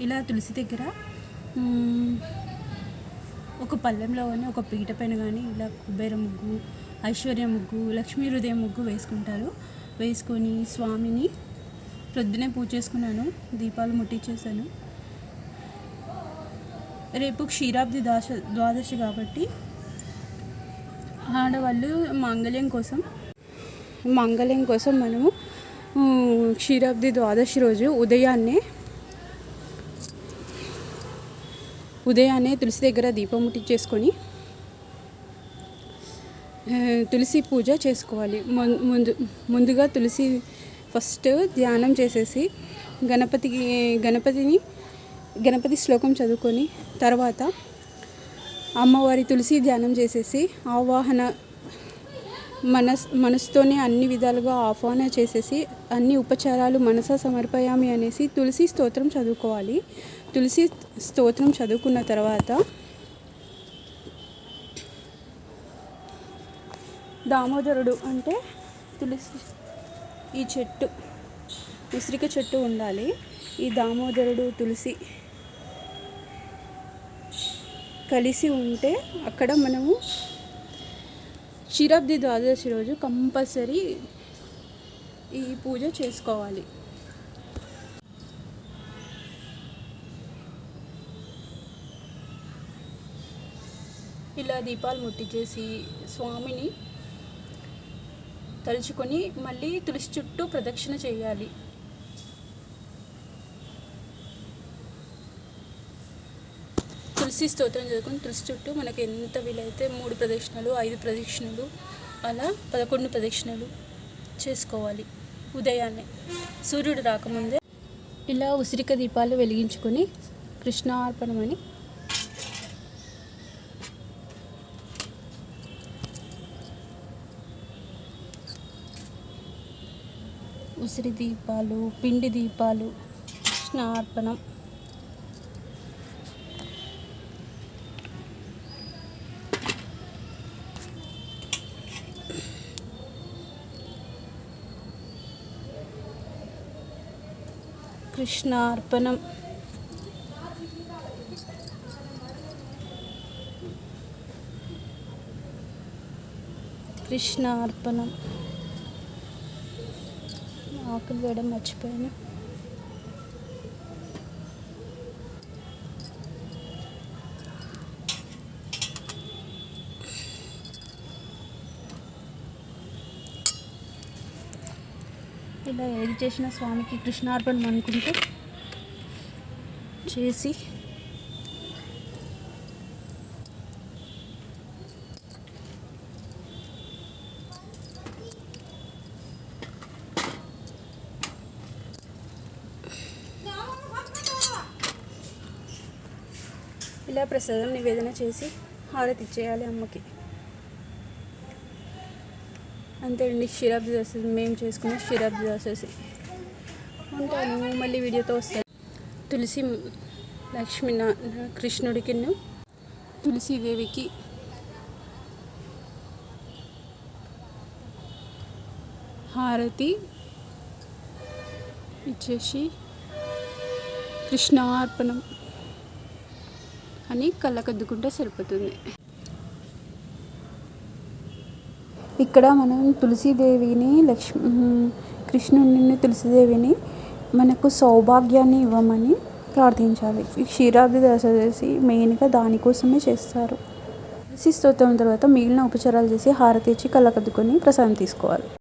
ఇలా తులసి దగ్గర ఒక పళ్ళెంలో కానీ ఒక పీట పైన కానీ ఇలా కుబేర ముగ్గు ఐశ్వర్య ముగ్గు లక్ష్మీ హృదయం ముగ్గు వేసుకుంటారు. వేసుకొని స్వామిని ప్రొద్దునే పూజ చేసుకున్నాను దీపాలు ముట్టించేసాను రేపు క్షీరాబ్ది దాశ ద్వాదశి కాబట్టి ఆడవాళ్ళు మాంగళ్యం కోసం మాంగళ్యం కోసం మనము క్షీరాబ్ది ద్వాదశి రోజు ఉదయాన్నే ఉదయాన్నే తులసి దగ్గర దీపం ముట్టించేసుకొని తులసి పూజ చేసుకోవాలి. ముందు ముందుగా తులసి ఫస్ట్ ధ్యానం చేసేసి గణపతికి గణపతిని గణపతి శ్లోకం చదువుకొని తర్వాత అమ్మవారి తులసి ధ్యానం చేసేసి ఆవాహన మనస్ మనసుతోనే అన్ని విధాలుగా ఆహ్వాన చేసేసి అన్ని ఉపచారాలు మనస సమర్పయామి అనేసి తులసి స్తోత్రం చదువుకోవాలి. తులసి స్తోత్రం చదువుకున్న తర్వాత దామోదరుడు అంటే తులసి ఈ చెట్టు ఉసిరిక చెట్టు ఉండాలి. ఈ దామోదరుడు తులసి కలిసి ఉంటే అక్కడ మనము క్షీరాబ్ది ద్వాదశి రోజు కంపల్సరీ ఈ పూజ చేసుకోవాలి. ఇలా దీపాలు ముట్టించేసి స్వామిని తలుచుకొని మళ్ళీ తులసి చుట్టూ ప్రదక్షిణ చేయాలి. తులసి స్తోత్రం చదువుకుని తులసి చుట్టూ మనకు ఎంత వీలైతే మూడు ప్రదక్షిణలు ఐదు ప్రదక్షిణలు అలా పదకొండు ప్రదక్షిణలు చేసుకోవాలి ఉదయాన్నే. సూర్యుడు రాకముందే ఇలా ఉసిరిక దీపాలు వెలిగించుకొని కృష్ణార్పణమని ఉసిరి దీపాలు పిండి దీపాలు కృష్ణార్పణం కృష్ణార్పణం కృష్ణార్పణం ఆకులు వేయడం మర్చిపోయాను. ఇలా ఏది చేసిన స్వామికి కృష్ణార్పణం అనుకుంటూ చేసి ఇలా ప్రసాదం నివేదన చేసి హారతి ఇచ్చేయాలి అమ్మకి. అంతే అండి షిరాబ్ది దోశ మేము చేసుకున్న షిరప్ దోసెస్ ఉంటాను మళ్ళీ వీడియోతో వస్తాను. తులసి లక్ష్మీ కృష్ణుడికి తులసీదేవికి హారతి ఇచ్చేసి కృష్ణార్పణం అని కళ్ళకద్దుకుంటే సరిపోతుంది. ఇక్కడ మనం తులసీదేవిని లక్ష్మి కృష్ణుడిని తులసీదేవిని మనకు సౌభాగ్యాన్ని ఇవ్వమని ప్రార్థించాలి. ఈ క్షీరాబ్ది దశ చేసి మెయిన్గా దానికోసమే చేస్తారు. తులసి స్తోత్రం తర్వాత మిగిలిన ఉపచారాలు చేసి హారతి ఇచ్చి కళ్ళకద్దుకొని ప్రసాదం తీసుకోవాలి.